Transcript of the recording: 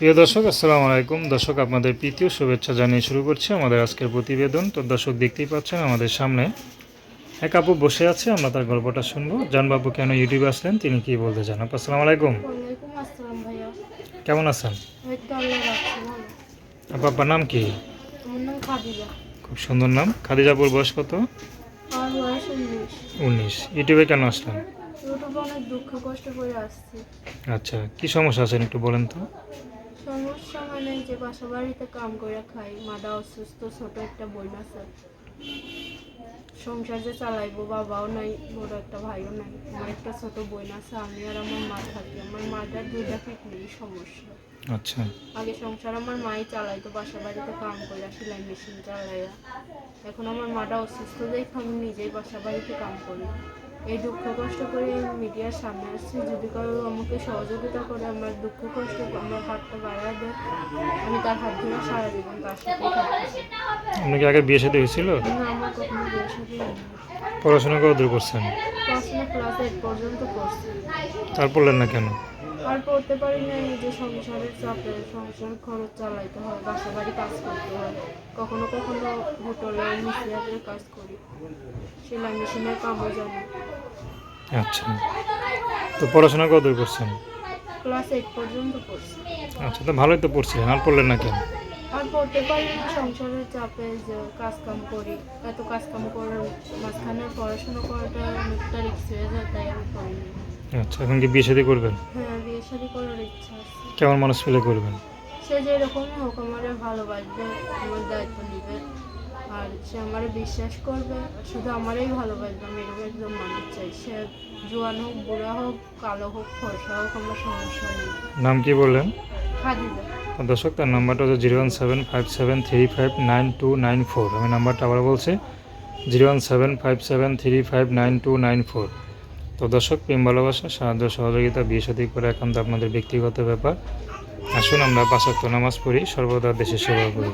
প্রিয় দর্শক আসসালামু আলাইকুম। দর্শক আপনাদের প্রীতীয় শুভেচ্ছা জানিয়ে শুরু করছি আমাদের আজকের প্রতিবেদন। তো দর্শক দেখতেই পাচ্ছেন আমাদের সামনে এক আপু বসে আছে আমরা তার গল্পটা শুনব। জানবাবু কেন ইউটিউবে আসলেন তিনি কি বলতে চান? আপু আসসালামু আলাইকুম। কেমন আছেন? আপু আপনার নাম কি? খুব সুন্দর নাম। খাদিজাপুর বয়স কত? উনিশ। উনিশ। ইউটিউবে কেন আসলেন? অনেক দুঃখ কষ্ট করে আসছি। আচ্ছা কি সমস্যা আছেন একটু বলেন তো? সমস্যা মানে যে বাসা বাড়িতে কাম করে খাই মাদা অসুস্থ ছোট একটা বোন আছে। সংসার যে চালাইবো বাবাও নাই বড় একটা ভাইও নাই। আমার একটা ছোট বোন আছে আমি আর আমার মা থাকি। আমার মাটার দুইটা কিডনি সমস্যা। আচ্ছা। আগে সংসার আমার মাই চালাইতো বাসা বাড়িতে কাম করে সেলাই মেশিন চালাইয়া। এখন আমার মাটা অসুস্থ দেখে আমি নিজেই বাসা বাড়িতে কাম করি। এই দুঃখ কষ্ট করে মিডিয়ার সামনে আসছি। যদি কারও আমাকে সহযোগিতা করে আমার দুঃখ কষ্ট আমার হাতটা বাড়ায় দেয় আমি তার হাত ধরে সারা জীবন তার সাথে আপনি কি আগে বিয়ে সাথে হয়েছিল? না আমার কখনো সাথে পড়াশোনা করছেন? পড়াশোনা ক্লাস এইট পর্যন্ত করছি। তার পড়লেন না কেন? আর পড়তে পারি না নিজের সংসারের চাপে সংসার খরচ চালাইতে হয় বাসা বাড়ি কাজ করতে হয়। কখনো কখনো হোটেলে মিস্ত্রিয়াদের কাজ করি। সেলাই মেশিনের কামও জানি। আচ্ছা। তো পড়াশোনা কত করছেন? ক্লাস এইট পর্যন্ত পড়ছি। আচ্ছা তো ভালোই তো পড়ছিলেন আর পড়লেন না কেন? আর পড়তে পারি না সংসারের চাপে যে কাজ কাম করি এত কাজ কাম করার মাঝখানে পড়াশোনা করাটা অনেকটা রিক্স হয়ে যায় তাই আমি করিনি আচ্ছা এখন কি বিয়ে শাদী করবেন? হ্যাঁ বিয়ে শাদি করার ইচ্ছা আছে। কেমন মানুষ পেলে করবেন? সে যেরকমই হোক আমারে ভালোবাসবে আমার দায়িত্ব নিবে। আর সে আমারে বিশ্বাস করবে শুধু আমারই ভালোবাসবে আমি এরকম একদম মানুষ চাই। সে জোয়ান হোক বুড়া হোক কালো হোক ফর্সা হোক আমার সমস্যা নেই। নাম কি বললেন? খাদিজা দর্শক তার নাম্বারটা হচ্ছে zero one seven five seven three five nine two nine four. আমি নাম্বারটা আবার বলছি zero one seven five seven three five nine two nine four. তো দর্শক প্রেম ভালোবাসা সাহায্য সহযোগিতা বিয়ে সাথী করে একান্ত আপনাদের ব্যক্তিগত ব্যাপার। আসুন আমরা পাঁচাত্ত নামাজ পড়ি সর্বদা দেশের সেবা করি।